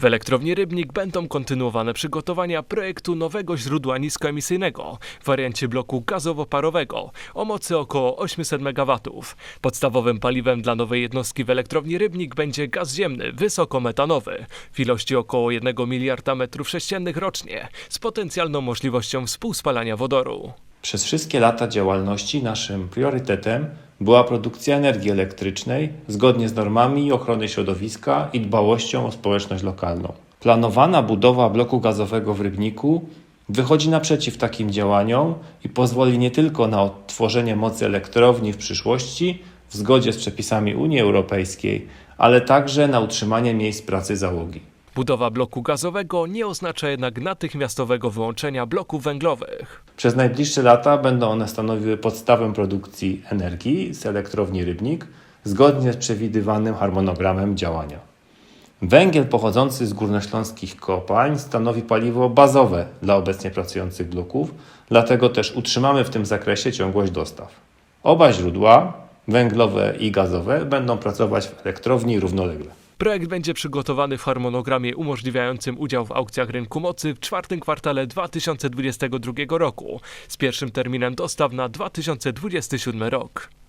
W elektrowni Rybnik będą kontynuowane przygotowania projektu nowego źródła niskoemisyjnego w wariancie bloku gazowo-parowego o mocy około 800 MW. Podstawowym paliwem dla nowej jednostki w elektrowni Rybnik będzie gaz ziemny wysokometanowy w ilości około 1 miliarda metrów sześciennych rocznie z potencjalną możliwością współspalania wodoru. Przez wszystkie lata działalności naszym priorytetem była produkcja energii elektrycznej zgodnie z normami ochrony środowiska i dbałością o społeczność lokalną. Planowana budowa bloku gazowego w Rybniku wychodzi naprzeciw takim działaniom i pozwoli nie tylko na odtworzenie mocy elektrowni w przyszłości w zgodzie z przepisami Unii Europejskiej, ale także na utrzymanie miejsc pracy załogi. Budowa bloku gazowego nie oznacza jednak natychmiastowego wyłączenia bloków węglowych. Przez najbliższe lata będą one stanowiły podstawę produkcji energii z elektrowni Rybnik zgodnie z przewidywanym harmonogramem działania. Węgiel pochodzący z górnośląskich kopalń stanowi paliwo bazowe dla obecnie pracujących bloków, dlatego też utrzymamy w tym zakresie ciągłość dostaw. Oba źródła, węglowe i gazowe, będą pracować w elektrowni równolegle. Projekt będzie przygotowany w harmonogramie umożliwiającym udział w aukcjach rynku mocy w czwartym kwartale 2022 roku z pierwszym terminem dostaw na 2027 rok.